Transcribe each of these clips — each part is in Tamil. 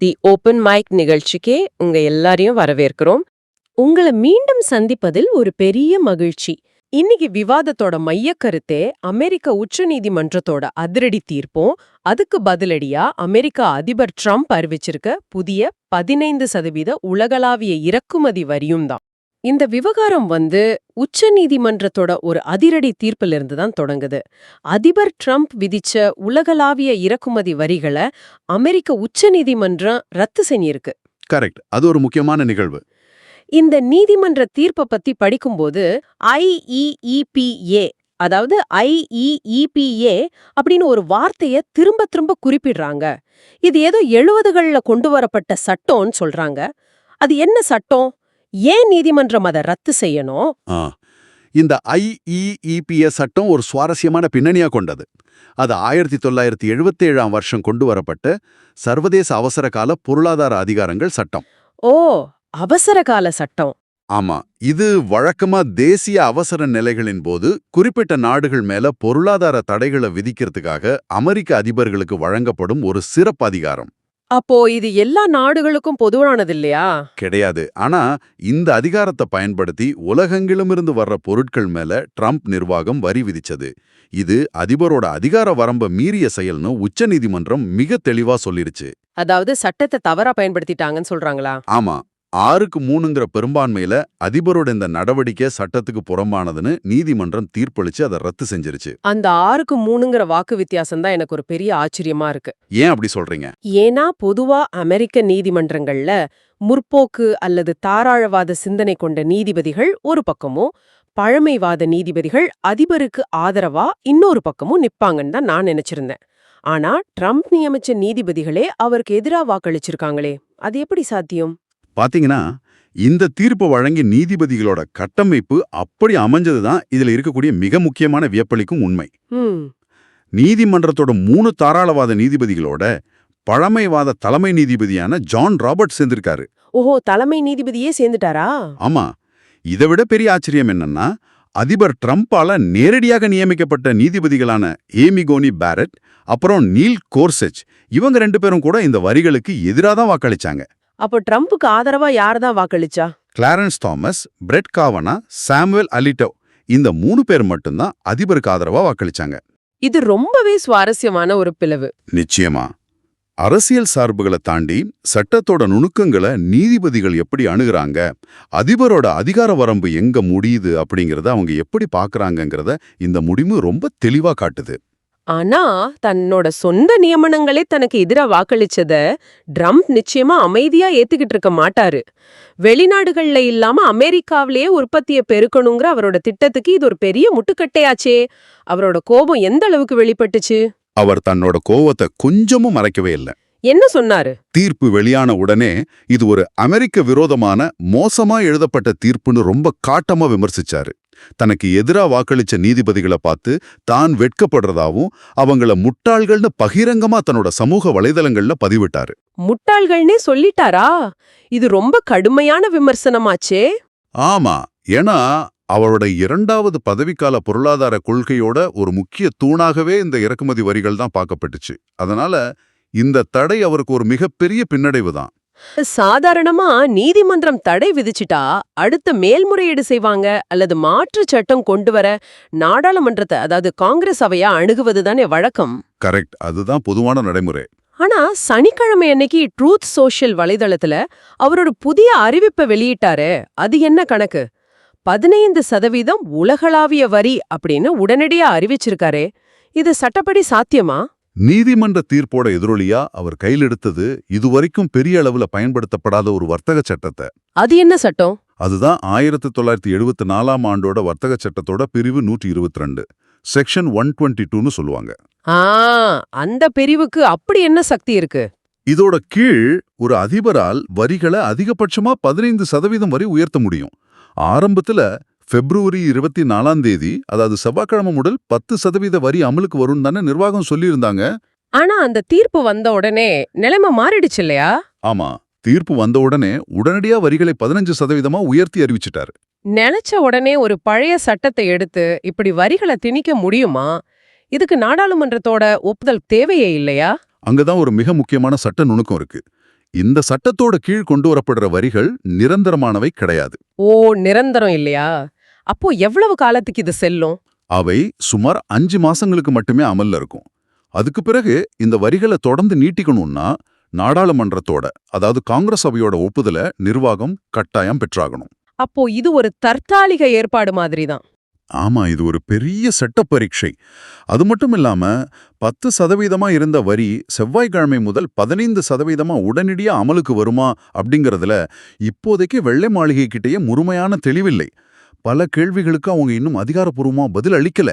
தி ஓபன் மைக் நிகழ்ச்சிக்கே உங்க எல்லாரையும் வரவேற்கிறோம். உங்களை மீண்டும் சந்திப்பதில் ஒரு பெரிய மகிழ்ச்சி. இன்னைக்கு விவாதத்தோட மையக்கருத்தே அமெரிக்க உச்சநீதிமன்றத்தோட அதிரடி தீர்ப்பும் அதுக்கு பதிலடியா அமெரிக்க அதிபர் ட்ரம்ப் அறிவிச்சிருக்க புதிய பதினைந்து சதவீத உலகளாவிய இறக்குமதி வரியும் தான். இந்த விவகாரம் வந்து உச்சநீதிமன்றத்தோட ஒரு அதிரடி தீர்ப்பிலிருந்து தான் தொடங்குது. அதிபர் ட்ரம்ப் விதிச்ச உலகளாவிய இறக்குமதி வரிகளை அமெரிக்க உச்சநீதிமன்றம் ரத்து செஞ்சிருக்கு. கரெக்ட். அது ஒரு முக்கியமான நிகழ்வு. இந்த நீதிமன்ற தீர்ப்பை பத்தி படிக்கும்போது ஐஇஇபிஏ அதாவது ஐஇஇபிஏ அப்படின்னு ஒரு வார்த்தைய திரும்ப திரும்ப குறிப்பிடுறாங்க. இது ஏதோ எழுபதுகள்ல கொண்டு வரப்பட்ட சட்டம்னு சொல்றாங்க. அது என்ன சட்டம்? ஏன் நீதிமன்றம் அதை ரத்து செய்யணும்? இந்த ஐஇஇபிஎஸ் சட்டம் ஒரு சுவாரஸ்யமான பின்னணியா கொண்டது. அது ஆயிரத்தி தொள்ளாயிரத்தி எழுபத்தேழாம் வருஷம் கொண்டு வரப்பட்ட சர்வதேச அவசரகால பொருளாதார அதிகாரங்கள் சட்டம். ஓ அவசர கால சட்டம். ஆமா இது வழக்கமா தேசிய அவசர நிலைகளின் போது குறிப்பிட்ட நாடுகள் மேல பொருளாதார தடைகளை விதிக்கிறதுக்காக அமெரிக்க அதிபர்களுக்கு வழங்கப்படும் ஒரு சிறப்பு அதிகாரம். அப்போ இது எல்லா நாடுகளுக்கும் பொதுவானது இல்லையா கிடையாது. ஆனா இந்த அதிகாரத்தை பயன்படுத்தி உலகெங்கிலுமிருந்து வர்ற பொருட்கள் மேல ட்ரம்ப் நிர்வாகம் வரி விதிச்சது. இது அதிபரோட அதிகார வரம்ப மீறிய செயல்னு உச்சநீதிமன்றம் மிக தெளிவா சொல்லிருச்சு அதாவது சட்டத்தை தவறா பயன்படுத்திட்டாங்கன்னு சொல்றாங்களா? ஆமா. ஆறுக்கு மூணுங்கிற பெரும்பான்மையில அதிபரோட இந்த நடவடிக்கை சட்டத்துக்கு புறம்பானதுன்னு நீதிமன்றம் தீர்ப்பளிச்சு அதை ரத்து செஞ்சிருச்சு. அந்த ஆறுக்கு மூணுங்கிற வாக்கு வித்தியாசம் தான் எனக்கு ஒரு பெரிய ஆச்சரியமா இருக்கு. ஏன் அப்படி சொல்றீங்க? ஏன்னா பொதுவா அமெரிக்க நீதிமன்றங்கள்ல முற்போக்கு அல்லது தாராளவாத சிந்தனை கொண்ட நீதிபதிகள் ஒரு பக்கமும் பழமைவாத நீதிபதிகள் அதிபருக்கு ஆதரவா இன்னொரு பக்கமும் நிப்பாங்கன்னு தான் நான் நினைச்சிருந்தேன். ஆனா ட்ரம்ப் நியமிச்ச நீதிபதிகளே அவருக்கு எதிரா வாக்களிச்சிருக்காங்களே அது எப்படி சாத்தியம்? பாத்தீங்கன்னா இந்த தீர்ப்பு வழங்கிய நீதிபதிகளோட கட்டமைப்பு அப்படி அமைஞ்சதுதான் இதுல இருக்கக்கூடிய மிக முக்கியமான வியப்பளிக்கும் உண்மை. நீதிமன்றத்தோட மூணு தாராளவாத நீதிபதிகளோட பழமைவாத தலைமை நீதிபதியான ஜான் ராபர்ட் சேர்ந்திருக்காரு. ஓஹோ தலைமை நீதிபதியே சேர்ந்துட்டாரா? ஆமா. இதை விட பெரிய ஆச்சரியம் என்னன்னா அதிபர் ட்ரம்ப்பால நேரடியாக நியமிக்கப்பட்ட நீதிபதிகளான ஏமிகோனி பேரட் அப்புறம் நீல் கோர்செச் இவங்க ரெண்டு பேரும் கூட இந்த வரிகளுக்கு எதிராக தான் வாக்களிச்சாங்க. அப்போ ட்ரம்ப்புக்கு ஆதரவா யார் தான் வாக்களிச்சா? Clarence Thomas Brett Kavanaugh Samuel Alito இந்த மூணு பேர் மட்டும்தான் அதிபருக்கு ஆதரவா வாக்களிச்சாங்க. இது ரொம்பவே சுவாரஸ்யமான ஒரு பிளவு. நிச்சயமா. அரசியல் சார்புகளை தாண்டி சட்டத்தோட நுணுக்கங்களை நீதிபதிகள் எப்படி அணுகுறாங்க அதிபரோட அதிகார வரம்பு எங்க முடியுது அப்படிங்கறத அவங்க எப்படி பாக்குறாங்கங்கறத இந்த முடிவு ரொம்ப தெளிவா காட்டுது. ஆனா தன்னோட சொந்த நியமனங்களே தனக்கு எதிரா வாக்களிச்சத ட்ரம்ப் நிச்சயமா அமைதியா ஏத்துக்கிட்டு இருக்க மாட்டாரு. வெளிநாடுகள்ல இல்லாம அமெரிக்காவிலேயே உற்பத்தியை பெருக்கணுங்கிற அவரோட திட்டத்துக்கு இது ஒரு பெரிய முட்டுக்கட்டையாச்சே. அவரோட கோபம் எந்த அளவுக்கு வெளிப்பட்டுச்சு? அவர் தன்னோட கோவத்தை கொஞ்சமும் மறைக்கவே இல்லை. என்ன சொன்னாரு? தீர்ப்பு வெளியான உடனே இது ஒரு அமெரிக்க விரோதமான மோசமா எழுதப்பட்ட தீர்ப்புன்னு ரொம்ப காட்டமா விமர்சிச்சாரு. தனக்கு எதிரா வாக்களிச்ச நீதிபதிகளை பார்த்து தான் வெட்கப்படுறதாவும் அவங்கள முட்டாள்கள்னு பகிரங்கமா தன்னோட சமூக வலைதளங்கள்ல பதிவிட்டாரு. முட்டாள்கள்னே சொல்லிட்டாரா? இது ரொம்ப கடுமையான விமர்சனமாச்சே. ஆமா. ஏன்னா அவரோட இரண்டாவது பதவிக்கால பொருளாதார கொள்கையோட ஒரு முக்கிய தூணாகவே இந்த இறக்குமதி வரிகள் தான் பார்க்கப்பட்டுச்சு. அதனால இந்த தடை அவருக்கு ஒரு மிகப்பெரிய பின்னடைவு தான். சாதாரணமா நீதிமன்றம் தடை விதிச்சிட்டா அடுத்த மேல்முறையீடு செய்வாங்க அல்லது மாற்று சட்டம் கொண்டு வர நாடாளுமன்றத்தை அதாவது காங்கிரஸ் அவையா அணுகுவது தானே வழக்கம்? கரெக்ட். அதுதான் பொதுவான நடைமுறை. ஆனா சனிக்கிழமை அன்னைக்கு ட்ரூத் சோஷியல் வலைதளத்துல அவரோட புதிய அறிவிப்பை வெளியிட்டாரு அது என்ன கணக்கு? பதினைந்து சதவீதம் உலகளாவிய வரி அப்படின்னு உடனடியா அறிவிச்சிருக்காரே. இது சட்டப்படி சாத்தியமா? நீதிமன்ற தீர்ப்போட எதிரொலியா அவர் கையில் எடுத்தது இதுவரைக்கும் பெரிய அளவுல பயன்படுத்தப்படாத ஒரு வர்த்தக சட்டத்தை. அது என்ன சட்டம்? அதுதான் ஆயிரத்தி தொள்ளாயிரத்தி எழுபத்தி நாலாம் ஆண்டோட வர்த்தக சட்டத்தோட பிரிவு நூற்றி இருபத்தி ரெண்டு செக்ஷன் ஒன் டுவெண்ட்டி டூன்னு சொல்லுவாங்க. அந்த பிரிவுக்கு அப்படி என்ன சக்தி இருக்கு? இதோட கீழ் ஒரு அதிபரால் வரிகளை அதிகபட்சமா பதினைந்து சதவீதம் வரை உயர்த்த முடியும். ஆரம்பத்துல பிப்ரவரி இருபத்தி நாலாம் தேதி அதாவது செவ்வாய்க்கிழமை முதல் பத்து சதவீத வரி அமலுக்கு வரும் தானே நிர்வாகம் சொல்லியிருந்தாங்க. ஆனா அந்த தீர்ப்பு வந்த உடனே நிலைமை மாறிடுச்சு இல்லையா? ஆமா தீர்ப்பு வந்த உடனே உடனடியா வரிகளை பதினஞ்சு சதவீதமா உயர்த்தி அறிவிச்சிட்டாரு. நினைச்ச உடனே ஒரு பழைய சட்டத்தை எடுத்து இப்படி வரிகளை திணிக்க முடியுமா? இதுக்கு நாடாளுமன்றத்தோட ஒப்புதல் தேவையே இல்லையா? அங்கதான் ஒரு மிக முக்கியமான சட்ட நுணுக்கம் இருக்கு. இந்த சட்டத்தோட கீழ் கொண்டு வரப்படுற வரிகள் நிரந்தரமானவை கிடையாது. ஓ நிரந்தரம் இல்லையா? அப்போ எவ்வளவு காலத்துக்கு இது செல்லும்? அவை சுமார் அஞ்சு மாசங்களுக்கு மட்டுமே அமல்ல இருக்கும். அதுக்கு பிறகு இந்த வரிகளை தொடர்ந்து நீட்டிக்கணும்னா நாடாளுமன்றத்தோட அதாவது காங்கிரஸ் சபையோட ஒப்புதல நிர்வாகம் கட்டாயம் பெற்றாகணும். அப்போ இது ஒரு தற்காலிக ஏற்பாடு மாதிரி தான் ஆமா இது ஒரு பெரிய சட்ட பரீட்சை. அது மட்டும் இல்லாம பத்து சதவீதமா இருந்த வரி செவ்வாய்க்கிழமை முதல் பதினைந்து சதவீதமா உடனடியா அமலுக்கு வருமா அப்படிங்கறதுல இப்போதைக்கு வெள்ளை மாளிகை கிட்டேயே முழுமையான தெளிவில்லை. பல கேள்விகளுக்கு அவங்க இன்னும் அதிகாரப்பூர்வமா பதில் அளிக்கல.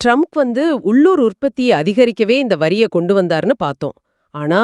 ட்ரம்ப் வந்து உள்ளூர் உற்பத்தியை அதிகரிக்கவே இந்த வரியை கொண்டு வந்தாருன்னு பார்த்தோம். ஆனா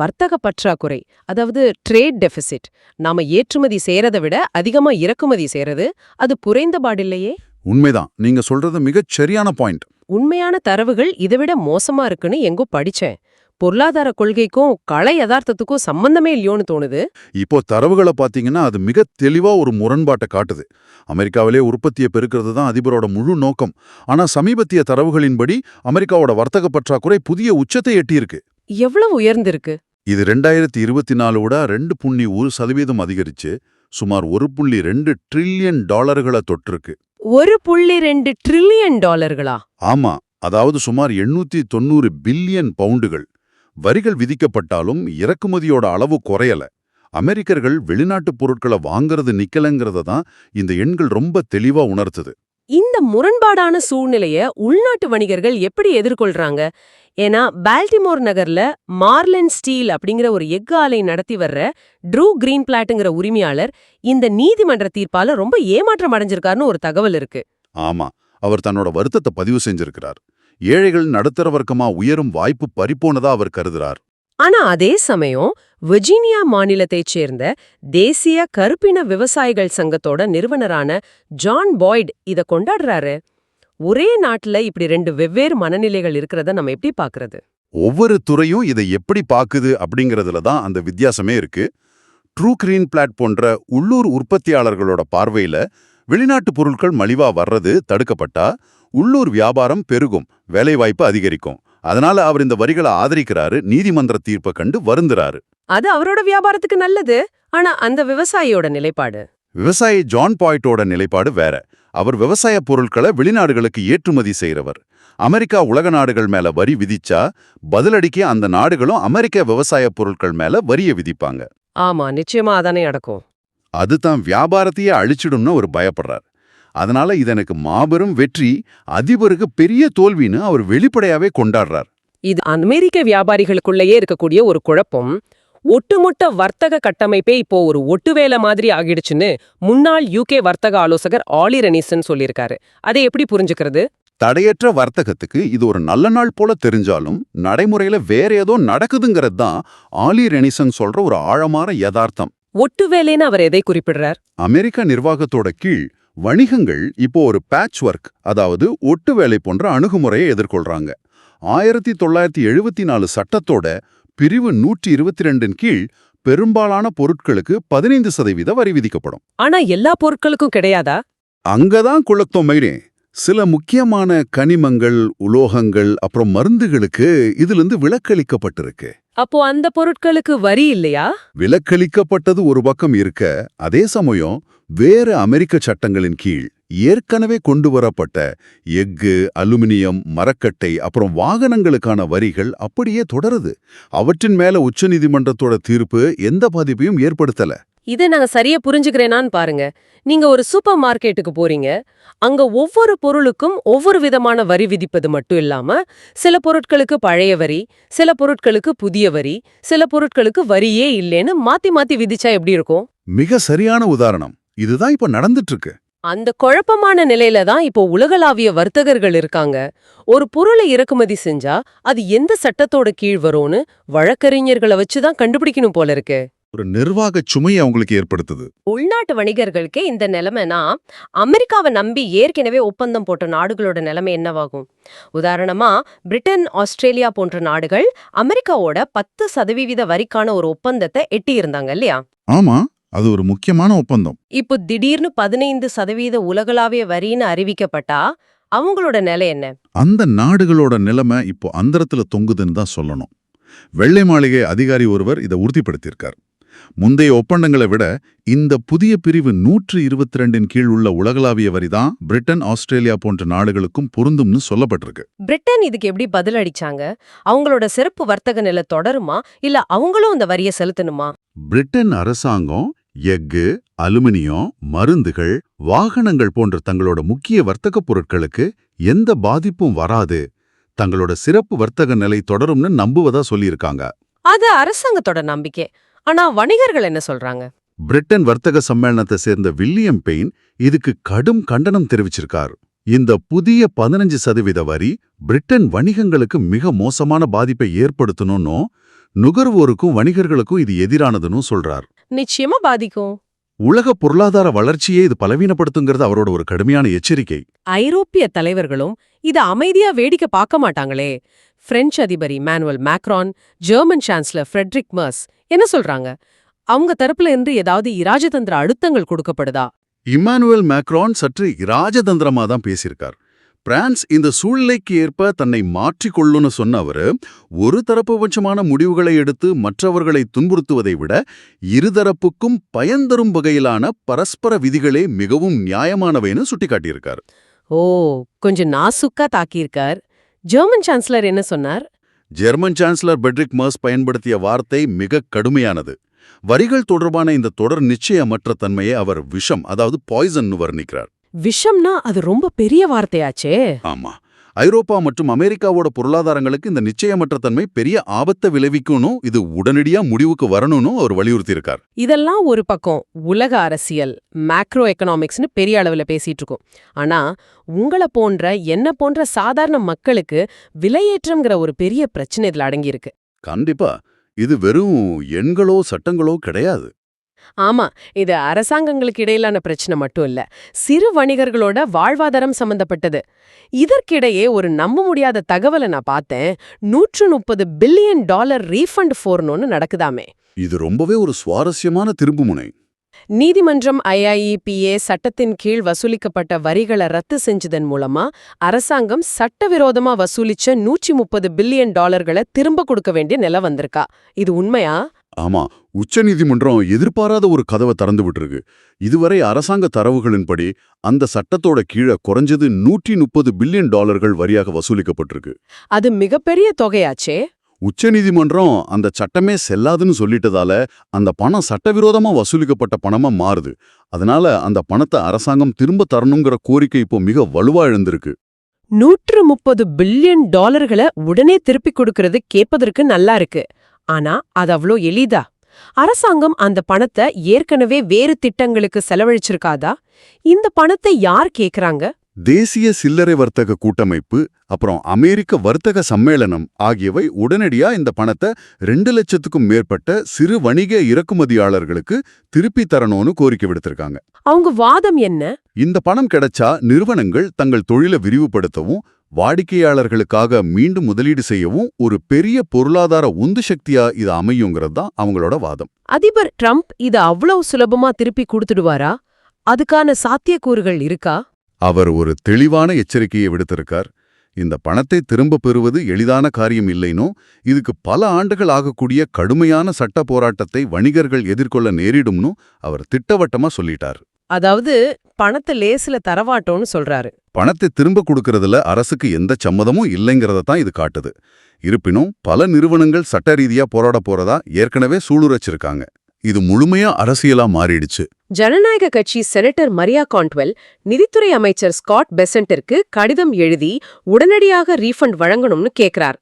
வர்த்தக பற்றாக்குறை அதாவது ட்ரேட் டெபிசிட் நாம ஏற்றுமதி செய்யறதை விட அதிகமா இறக்குமதி செய்யறது அது குறைந்தபாடில்லையே உண்மைதான். நீங்க சொல்றது மிகச் சரியான பாயிண்ட் உண்மையான தரவுகள் இதை விட மோசமா இருக்குன்னு எங்கோ படிச்சேன். பொருளாதார கொள்கைக்கும் கலை யதார்த்தத்துக்கும் சம்பந்தமே இல்லையோன்னு தோணுது. இப்போ தரவுகளை பாத்தீங்கன்னா அது மிக தெளிவா ஒரு முரண்பாட்டை காட்டுது. அமெரிக்காவிலே உற்பத்தியை பெருக்கிறது தான் அதிபரோட முழு நோக்கம். ஆனா சமீபத்திய தரவுகளின்படி அமெரிக்காவோட வர்த்தக பற்றாக்குறை புதிய உச்சத்தை எட்டியிருக்கு. எவ்வளவு உயர்ந்திருக்கு? இது ரெண்டாயிரத்தி இருபத்தி நாலோட ரெண்டு புள்ளி ஒரு சதவீதம் அதிகரிச்சு சுமார் ஒரு புள்ளி ரெண்டு ட்ரில்லியன் டாலர்களை தொட்டிருக்கு ஒரு புள்ளி ரெண்டு ட்ரில்லியன் டாலர்களா? ஆமா. அதாவது சுமார் எண்ணூத்தி தொண்ணூறு பில்லியன் பவுண்டுகள். வரிகள் விதிக்கப்பட்டாலும் இறக்குமதியோட அளவு குறையல. அமெரிக்கர்கள் வெளிநாட்டுப் பொருட்களை வாங்குறது நிக்கலங்கிறத தான் இந்த எண்கள் ரொம்ப தெளிவா உணர்த்துது. இந்த முரண்பாடான சூழ்நிலைய உள்நாட்டு வணிகர்கள் எப்படி எதிர்கொள்றாங்க? ஏன்னா பால்டிமோர் நகர்ல மார்லன் ஸ்டீல் அப்படிங்கிற ஒரு எஃகு ஆலை நடத்தி வர்ற ட்ரூ கிரீன் பிளாட்டுங்கிற உரிமையாளர் இந்த நீதிமன்ற தீர்ப்பால ரொம்ப ஏமாற்றம் அடைஞ்சிருக்காருன்னு ஒரு தகவல் இருக்கு. ஆமா அவர் தன்னோட வருத்தத்தை பதிவு செஞ்சிருக்கிறார். ஏழைகள் நடுத்தர வர்க்கமா உயரும் வாய்ப்பு பறிப்போனதா அவர் கருதுறார். ஆனா அதே சமயம் வெர்ஜீனியா மாநிலத்தைச் சேர்ந்த தேசிய கருப்பின விவசாயிகள் சங்கத்தோட நிறுவனரான ஜான் பாய்ட் இத கொண்டாடுறாரு. ஒரே நாட்டுல இப்படி ரெண்டு வெவ்வேறு மனநிலைகள் இருக்கிறத நம்ம எப்படி பாக்குறது? ஒவ்வொரு துறையும் இதை எப்படி பாக்குது அப்படிங்கறதுல தான் அந்த வித்தியாசமே இருக்கு. ட்ரூ கிரீன் பிளாட் போன்ற உள்ளூர் உற்பத்தியாளர்களோட பார்வையில வெளிநாட்டு பொருட்கள் மலிவா வர்றது தடுக்கப்பட்டா உள்ளூர் வியாபாரம் பெருகும் வேலைவாய்ப்பு அதிகரிக்கும். அதனால அவர் இந்த வரிகளை ஆதரிக்கிறாரு நீதிமன்ற தீர்ப்பை கண்டு வருந்துறாரு. அது அவரோட வியாபாரத்துக்கு நல்லது ஆனா அந்த விவசாயியோட நிலைப்பாடு. விவசாயி ஜான் பாய்ட்டோட நிலைப்பாடு வேற. அவர் விவசாய பொருட்களை வெளிநாடுகளுக்கு ஏற்றுமதி செய்றவர். அமெரிக்கா உலக நாடுகள் மேல வரி விதிச்சா பதிலடிக்க அந்த நாடுகளும் அமெரிக்க விவசாய பொருட்கள் மேல வரிய விதிப்பாங்க. ஆமா நிச்சயமா அதானே நடக்கும். அதுதான் வியாபாரத்தையே அழிச்சிடும்னு அவர் பயப்படுறார். அதனால இது எனக்கு மாபெரும் வெற்றி அதிபருக்கு பெரிய தோல்வின்னு அவர் வெளிப்படையாவே கொண்டாடுறார். இது அமெரிக்க வியாபாரிகளுக்குள்ளேயே இருக்கக்கூடிய ஒரு குழப்பம். ஒட்டுமொத்த வர்த்தக கட்டமைப்பே இப்போ ஒரு ஒட்டுவேலை மாதிரி ஆகிடுச்சுன்னு முன்னாள் யூகே வர்த்தக ஆலோசகர் ஆலி ரெனிசன் சொல்லியிருக்காரு. அதை எப்படி புரிஞ்சுக்கிறது? தடையற்ற வர்த்தகத்துக்கு இது ஒரு நல்ல நாள் போல தெரிஞ்சாலும் நடைமுறையில வேற ஏதோ நடக்குதுங்கிறது தான் ஆலி ரெனிசன் சொல்ற ஒரு ஆழமான யதார்த்தம். ஒட்டுவேலைன்னு அவர் எதை குறிப்பிடுறார்? அமெரிக்க நிர்வாகத்தோட கீழ் வணிகங்கள் இப்போ ஒரு பேட்ச் ஒர்க் அதாவது ஒட்டு வேலை போன்ற அணுகுமுறையை எதிர்கொள்றாங்க. ஆயிரத்தி தொள்ளாயிரத்தி எழுபத்தி நாலு சட்டத்தோட பிரிவு நூற்றி இருபத்தி ரெண்டின் கீழ் பெரும்பாலான பொருட்களுக்கு பதினைந்து சதவீத வரி விதிக்கப்படும். ஆனா எல்லா பொருட்களுக்கும் கிடையாதா? அங்கதான் குழத்தோமைனே சில முக்கியமான கனிமங்கள் உலோகங்கள் அப்புறம் மருந்துகளுக்கு இதிலிருந்து விலக்களிக்கப்பட்டிருக்கு. அப்போ அந்த பொருட்களுக்கு வரி இல்லையா? விலக்களிக்கப்பட்டது ஒரு பக்கம் இருக்க அதே சமயம் வேறு அமெரிக்க சட்டங்களின் கீழ் ஏற்கனவே கொண்டு வரப்பட்ட எஃகு அலுமினியம் மரக்கட்டை அப்புறம் வாகனங்களுக்கான வரிகள் அப்படியே தொடருது. அவற்றின் மேல உச்சநீதிமன்றத்தோட தீர்ப்பு எந்த பாதிப்பையும் ஏற்படுத்தல. இதை நாங்க சரியா புரிஞ்சுக்கிறேனான்னு பாருங்க. நீங்க ஒரு சூப்பர் மார்க்கெட்டுக்கு போறீங்க. அங்க ஒவ்வொரு பொருளுக்கும் ஒவ்வொரு விதமான வரி விதிப்பது மட்டும் இல்லாம சில பொருட்களுக்கு பழைய வரி சில பொருட்களுக்கு புதிய வரி சில பொருட்களுக்கு வரியே இல்லைன்னு மாத்தி மாத்தி விதிச்சா எப்படி இருக்கும்? மிக சரியான உதாரணம். இதுதான் இப்ப நடந்துட்டு இருக்கு அந்த குழப்பமான நிலையில தான் இப்போ உலகளாவிய வர்த்தகர்கள் இருக்காங்க. ஒரு பொருளை இறக்குமதி செஞ்சா அது எந்த சட்டத்தோட கீழ் வரும்னு வழக்கறிஞர்களை வச்சு தான் கண்டுபிடிக்கணும் போல இருக்கு. ஒரு நிர்வாக சுமையை அவங்களுக்கு ஏற்படுத்துது. உள்நாட்டு வணிகர்களுக்கு இந்த நிலைமைனா அமெரிக்காவை நம்பி ஏற்கனவே ஒப்பந்தம் போட்ட நாடுகளோட நிலைமை என்னவாகும்? உதாரணமா பிரிட்டன் ஆஸ்திரேலியா போன்ற நாடுகள் அமெரிக்காவோட பத்து சதவிகித வரிக்கான ஒரு ஒப்பந்தத்தை எட்டியிருந்தாங்க இல்லையா? ஆமா அது ஒரு முக்கியமான ஒப்பந்தம். இப்போ திடீர்னு பதினைந்து சதவீத உலகளாவிய வரின்னு அறிவிக்கப்பட்டா அவங்களோட நிலை என்ன? அந்த நாடுகளோட நிலைமை இப்போ அந்தரத்துல தொங்குதுன்னு தான் சொல்லணும். வெள்ளை மாளிகை அதிகாரி ஒருவர் இதை உறுதிப்படுத்தியிருக்கார். முந்தைய ஒப்பந்தங்களை விட இந்த புதிய பிரிவு நூற்று இருபத்தி ரெண்டின் கீழ் உள்ள உலகளாவிய வரிதான் பிரிட்டன் ஆஸ்திரேலியா போன்ற நாடுகளுக்கும் பொருந்தும்னு சொல்லப்பட்டிருக்கு. பிரிட்டன் இதுக்கு எப்படி பதில் அடிச்சாங்க? அவங்களோட சிறப்பு வர்த்தக நிலை தொடருமா? இல்ல அவங்களும் அந்த வரியை செலுத்தணுமா? பிரிட்டன் அரசாங்கம் எஃகு அலுமினியம் மருந்துகள் வாகனங்கள் போன்ற தங்களோட முக்கிய வர்த்தகப் பொருட்களுக்கு எந்த பாதிப்பும் வராது. தங்களோட சிறப்பு வர்த்தக நிலை தொடரும்னு நம்புவதா சொல்லியிருக்காங்க. அது அரசாங்கத்தோட நம்பிக்கை. ஆனா வணிகர்கள் என்ன சொல்றாங்க? பிரிட்டன் வர்த்தக சம்மேளனத்தை சேர்ந்த வில்லியம் பெயின் இதுக்கு கடும் கண்டனம் தெரிவிச்சிருக்கார். இந்த புதிய பதினஞ்சு சதவீத வரி பிரிட்டன் வணிகங்களுக்கு மிக மோசமான பாதிப்பை ஏற்படுத்தணும்னு நுகர்வோருக்கும் வணிகர்களுக்கும் இது எதிரானதுன்னு சொல்றார். நிச்சயமா பாதிக்கும். உலக பொருளாதார வளர்ச்சியே இது பலவீனப்படுத்துங்கிறது அவரோட ஒரு கடுமையான எச்சரிக்கை. ஐரோப்பிய தலைவர்களும் இத அமைதியா வேடிக்கை பார்க்க மாட்டாங்களே. பிரெஞ்சு அதிபர் Emmanuel Macron German chancellor Friedrich Merz என்ன சொல்றாங்க? அவங்க தரப்புல இருந்து ஏதாவது இராஜதந்திர அழுத்தங்கள் கொடுக்கப்படுதா? இம்மானுவேல் மேக்ரான் சற்று இராஜதந்திரமா தான் பேசியிருக்கார். பிரான்ஸ் இந்த சூழ்நிலைக்கு ஏற்ப தன்னை மாற்றிக்கொள்ளுன்னு சொன்ன அவரு ஒரு தரப்புபட்சமான முடிவுகளை எடுத்து மற்றவர்களை துன்புறுத்துவதை விட இருதரப்புக்கும் பயன்தரும் வகையிலான பரஸ்பர விதிகளே மிகவும் நியாயமானவைன்னு சுட்டிக்காட்டியிருக்கார். ஓ கொஞ்சம் நாசுக்கா தாக்கியிருக்கார். ஜெர்மன் சான்சலர் என்ன சொன்னார்? ஜெர்மன் சான்சலர் பெட்ரிக் மர்ஸ் பயன்படுத்திய வார்த்தை மிக கடுமையானது. வரிகள் தொடர்பான இந்த தொடர் நிச்சயமற்ற தன்மையை அவர் விஷம் அதாவது பாய்சன் வர்ணிக்கிறார். விஷம்னா அது ரொம்ப பெரிய வார்த்தையாச்சே. ஆமா. ஐரோப்பா மற்றும் அமெரிக்காவோட பொருளாதாரங்களுக்கு இந்த நிச்சயமற்ற தன்மை பெரிய ஆபத்தை விளைவிக்கணும் இது உடனடியா முடிவுக்கு வரணும்னு அவர் வலியுறுத்தியிருக்கார். இதெல்லாம் ஒரு பக்கம் உலக அரசியல் மேக்ரோ எக்கனாமிக்ஸ்னு பெரிய அளவுல பேசிட்டு இருக்கோம் ஆனா உங்கள போன்ற என்ன போன்ற சாதாரண மக்களுக்கு விலையேற்றம்ங்கிற ஒரு பெரிய பிரச்சனை இதுல அடங்கியிருக்கு. கண்டிப்பா. இது வெறும் எண்களோ சட்டங்களோ கிடையாது. ஆமா இது அரசாங்கங்களுக்கு இடையிலான பிரச்சனை மட்டும் இல்ல சிறு வணிகர்களோட வாழ்வாதாரம் சம்பந்தப்பட்டது. இதற்கிடையே ஒரு நம்ப முடியாத தகவலை நான் பார்த்தேன் நூற்று முப்பது பில்லியன் டாலர் ரீஃபண்ட் ஃபோர்னு நடக்குதாமே. இது ரொம்பவே ஒரு சுவாரஸ்யமான திருப்புமுனை நீதிமன்றம் ஐஐஇபிஏ சட்டத்தின் கீழ் வசூலிக்கப்பட்ட வரிகளை ரத்து செஞ்சதன் மூலமா அரசாங்கம் சட்டவிரோதமா வசூலிச்ச நூற்றி முப்பது பில்லியன் டாலர்களை திரும்ப கொடுக்க வேண்டிய நிலை வந்திருக்கா. இது உண்மையா? ஆமா உச்சநீதிமன்றம் எதிர்பாராத ஒரு கதவை திறந்து விட்டுருக்கு. இதுவரை அரசாங்க தரவுகளின்படி அந்த சட்டத்தோட கீழே குறைஞ்சது நூற்றி முப்பது பில்லியன் டாலர்கள் வரியாக வசூலிக்கப்பட்டிருக்கு. அது மிகப்பெரிய தொகையாச்சே. உச்சநீதிமன்றம் அந்த சட்டமே செல்லாதுன்னு சொல்லிட்டதால அந்த பணம் சட்டவிரோதமா வசூலிக்கப்பட்ட பணமா மாறுது. அதனால அந்த பணத்தை அரசாங்கம் திரும்ப தரணுங்கிற கோரிக்கை இப்போ மிக வலுவா எழுந்திருக்கு. நூற்று முப்பது பில்லியன் டாலர்களை உடனே திருப்பிக் கொடுக்கறது கேட்பதற்கு நல்லா இருக்கு. ஆனா அது அவ்வளோ எளிதா? அரசாங்கம் அந்த பணத்தை ஏற்கனவே வேறு திட்டங்களுக்கு செலவழிச்சிருக்காதா? இந்த பணத்தை யார் கேக்குறாங்க? தேசிய சில்லறை வர்த்தக கூட்டமைப்பு அப்புறம் அமெரிக்க வர்த்தக சம்மேளனம் ஆகியவை உடனடியா இந்த பணத்தை ரெண்டு லட்சத்துக்கும் மேற்பட்ட சிறு வணிக இறக்குமதியாளர்களுக்கு திருப்பி தரணும்னு கோரிக்கை விடுத்திருக்காங்க. அவங்க வாதம் என்ன? இந்த பணம் கிடைச்சா நிறுவனங்கள் தங்கள் தொழிலை விரிவுபடுத்தவும் வாடிக்கையாளர்களுக்காக மீண்டும் முதலீடு செய்யவும் ஒரு பெரிய பொருளாதார உந்து சக்தியா இது அமையுங்கிறது தான் அவங்களோட வாதம். அதிபர் ட்ரம்ப் இத அவ்வளவு சுலபமா திருப்பி கொடுத்துடுவாரா? அதுக்கான சாத்தியக்கூறுகள் இருக்கா? அவர் ஒரு தெளிவான எச்சரிக்கையை விடுத்திருக்கார். இந்த பணத்தை திரும்ப பெறுவது எளிதான காரியம் இல்லைனோ இதுக்கு பல ஆண்டுகள் ஆகக்கூடிய கடுமையான சட்ட போராட்டத்தை வணிகர்கள் எதிர்கொள்ள நேரிடும்னு அவர் திட்டவட்டமா சொல்லிட்டார். அதாவது பணத்தை லேசில தரவாட்டோன்னு சொல்றாரு. பணத்தை திரும்ப கொடுக்கறதுல அரசுக்கு எந்த சம்மதமும் இல்லைங்கிறத தான் இது காட்டுது. இருப்பினும் பல நிறுவனங்கள் சட்ட ரீதியா போராட போறதா ஏற்கனவே சூளுரைச்சிருக்காங்க. இது முழுமையா அரசியலா மாறிடுச்சு. ஜனநாயக கட்சி செனட்டர் மரியா கான்ட்வெல் நிதித்துறை அமைச்சர் ஸ்காட் பெசன்ட்டிற்கு கடிதம் எழுதி உடனடியாக ரீஃபண்ட் வழங்கணும்னு கேக்குறார்.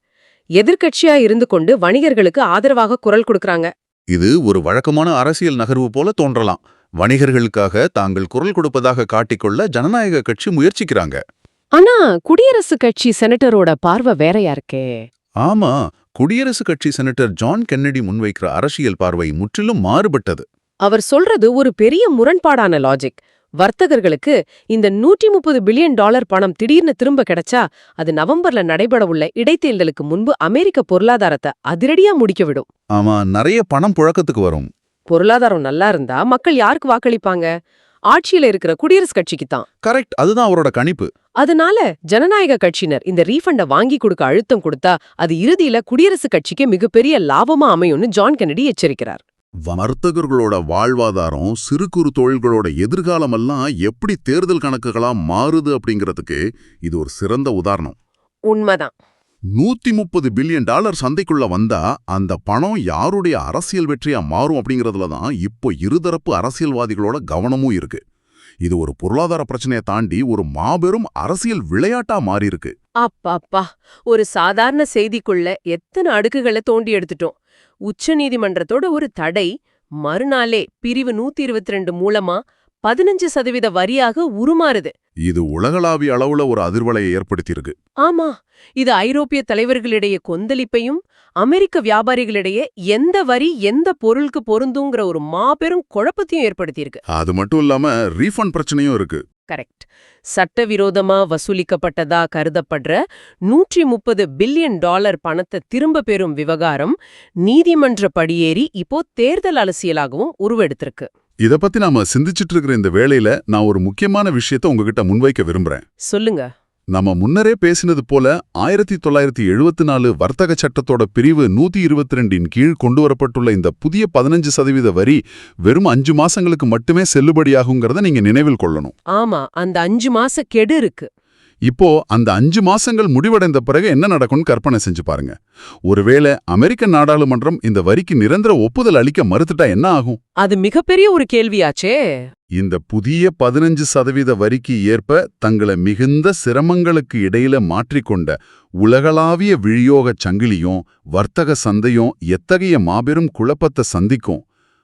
எதிர்க்கட்சியா இருந்து கொண்டு வணிகர்களுக்கு ஆதரவாக குரல் கொடுக்கறாங்க. இது ஒரு வழக்கமான அரசியல் நகர்வு போல தோன்றலாம். வணிகர்களுக்காக தாங்கள் குரல் கொடுப்பதாக காட்டிக்கொள்ள ஜனநாயக கட்சி முயற்சிக்கிறாங்க. ஆனா குடியரசுக் கட்சி செனட்டரோட பார்வை வேறையா இருக்கே? ஆமா குடியரசுக் கட்சி செனட்டர் ஜான் கென்னடி முன்வைக்கிற அரசியல் பார்வை முற்றிலும் மாறுபட்டது. அவர் சொல்றது ஒரு பெரிய முரண்பாடான லாஜிக் வர்த்தகர்களுக்கு இந்த நூற்றி முப்பது பில்லியன் டாலர் பணம் திடீர்னு திரும்ப கிடைச்சா அது நவம்பர்ல நடைபெற உள்ள இடைத்தேர்தலுக்கு முன்பு அமெரிக்க பொருளாதாரத்தை அதிரடியா முடிக்க விடும். ஆமா நிறைய பணம் புழக்கத்துக்கு வரும். பொருளாதாரம் நல்லா இருந்தா மக்கள் யாருக்கு வாக்களிப்பாங்க? ஆட்சியில இருக்கிற குடியரசுக் கட்சிக்கு தான் கரெக்ட். அதுதான் அவரோட கணிப்பு. அதனால ஜனநாயக கட்சியினர் இந்த ரீஃபண்ட வாங்கி கொடுக்க அழுத்தம் கொடுத்தா அது இறுதியில குடியரசுக் கட்சிக்கு மிகப்பெரிய லாபமா அமையும்னு ஜான் கென்னடி எச்சரிக்கிறார். வர்த்தகர்களோட வாழ்வாதாரம் சிறு குறு தொழில்களோட எதிர்காலமெல்லாம் எப்படி தேர்தல் கணக்குகளா மாறுது அப்படிங்கிறதுக்கு இது ஒரு சிறந்த உதாரணம். உண்மைதான். நூத்தி முப்பது பில்லியன் டாலர் சந்தைக்குள்ள வந்தா அந்த பணம் யாருடைய அரசியல் வெற்றியா மாறும் அப்படிங்கறதுல தான் இப்போ இருதரப்பு அரசியல்வாதிகளோட கவனமும் இருக்கு. இது ஒரு பொருளாதார பிரச்சனையை தாண்டி ஒரு மாபெரும் அரசியல் விளையாட்டா மாறியிருக்கு. அப்பாப்பா ஒரு சாதாரண செய்திக்குள்ள எத்தனை அடுக்குகளை தோண்டி எடுத்துட்டோம். உச்ச நீதிமன்றத்தோட ஒரு தடை மறுநாளே பிரிவு நூத்தி இருபத்தி ரெண்டு மூலமா பதினஞ்சு சதவீத வரியாக உருமாறுது. இது உலகளாவிய அளவுல ஒரு அதிர்வலையை ஏற்படுத்தியிருக்கு. ஆமா இது ஐரோப்பிய தலைவர்களிடையே கொந்தளிப்பையும் அமெரிக்க வியாபாரிகளிடையே எந்த வரி எந்த பொருளுக்கு பொருந்துங்கிற ஒரு மாபெரும் குழப்பத்தையும் ஏற்படுத்தியிருக்கு. அது மட்டும் இல்லாம ரீஃபண்ட் பிரச்சனையும் இருக்கு. கரெக்ட். சட்டவிரோதமா வசூலிக்கப்பட்டதா கருதப்படுற நூற்றி முப்பது பில்லியன் டாலர் பணத்தை திரும்ப பெறும் விவகாரம் நீதிமன்ற படியேறி இப்போ தேர்தல் அரசியலாகவும் உருவெடுத்திருக்கு. இத பத்தி நாம சிந்திச்சிட்டு இருக்கிற இந்த வேளையில நான் ஒரு முக்கியமான விஷயத்த உங்ககிட்ட முன்வைக்க விரும்புறேன். சொல்லுங்க. நம்ம முன்னரே பேசினது போல ஆயிரத்தி தொள்ளாயிரத்தி எழுபத்தி நாலு வர்த்தக சட்டத்தோட பிரிவு நூத்தி இருபத்தி ரெண்டின் கீழ் கொண்டு வரப்பட்டுள்ள இந்த புதிய பதினஞ்சு சதவீத வரி வெறும் அஞ்சு மாசங்களுக்கு மட்டுமே செல்லுபடியாகுங்கிறத நீங்க நினைவில் கொள்ளணும். ஆமா அந்த அஞ்சு மாச கெடு இருக்கு. இப்போ அந்த அஞ்சு மாசங்கள் முடிவடைந்த பிறகு என்ன நடக்கும்னு கற்பனை செஞ்சு பாருங்க. ஒருவேளை அமெரிக்க நாடாளுமன்றம் இந்த வரிக்கு நிரந்தர ஒப்புதல் அளிக்க மறுத்துட்டா என்ன ஆகும்? அது மிகப்பெரிய ஒரு கேள்வியாச்சே. இந்த புதிய பதினஞ்சு சதவீத வரிக்கு ஏற்ப தங்களை மிகுந்த சிரமங்களுக்கு இடையில மாற்றிக்கொண்ட உலகளாவிய விழியோகச் சங்கிலியும் வர்த்தக சந்தையும் எத்தகைய மாபெரும் குழப்பத்தை சந்திக்கும்?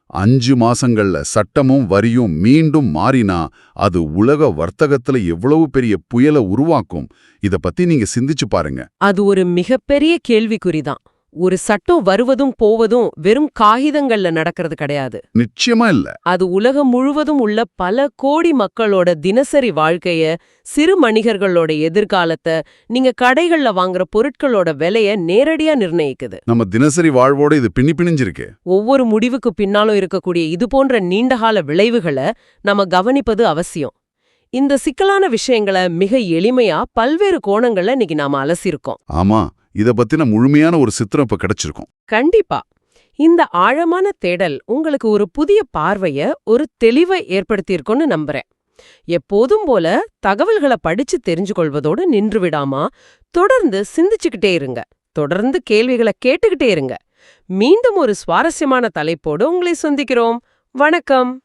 அஞ்சு மாசங்கள்ல சட்டமும் வரியும் மீண்டும் மாறினா அது உலக வர்த்தகத்துல எவ்வளவு பெரிய புயலை உருவாக்கும்? இத பத்தி நீங்க சிந்திச்சு பாருங்க. அது ஒரு மிகப்பெரிய கேள்விக்குறிதான். ஒரு சட்டம் வருவதும் போவதும் வெறும் காகிதங்கள்ல நடக்கிறது கிடையாது. நிச்சயமா இல்ல. அது உலகம் முழுவதும் உள்ள பல கோடி மக்களோட தினசரி வாழ்க்கைய சிறு வணிகர்களோட எதிர்காலத்தை நீங்க கடைகள்ல வாங்குற பொருட்களோட விலைய நேரடியா நிர்ணயிக்குது. நம்ம தினசரி வாழ்வோட இது பின்னி பிணிஞ்சிருக்கு. ஒவ்வொரு முடிவுக்கு பின்னாலும் இருக்கக்கூடிய இது போன்ற நீண்டகால விளைவுகளை நம்ம கவனிப்பது அவசியம். இந்த சிக்கலான விஷயங்களை மிக எளிமையா பல்வேறு கோணங்கள்ல இன்னைக்கு நாம அலசிருக்கோம் ஆமா இத பத்தின முழுமையான ஒரு சித்திரம் இப்ப கிடைச்சிருக்கும். கண்டிப்பா. இந்த ஆழமான தேடல் உங்களுக்கு ஒரு புதிய பார்வைய ஒரு தெளிவை ஏற்படுத்தியிருக்கும்னு நம்புறேன். எப்போதும் போல தகவல்களை படிச்சு தெரிஞ்சு கொள்வதோடு நின்று விடாமா தொடர்ந்து சிந்திச்சுக்கிட்டே இருங்க. தொடர்ந்து கேள்விகளை கேட்டுக்கிட்டே இருங்க. மீண்டும் ஒரு சுவாரஸ்யமான தலைப்போடு உங்களை சந்திக்கிறோம். வணக்கம்.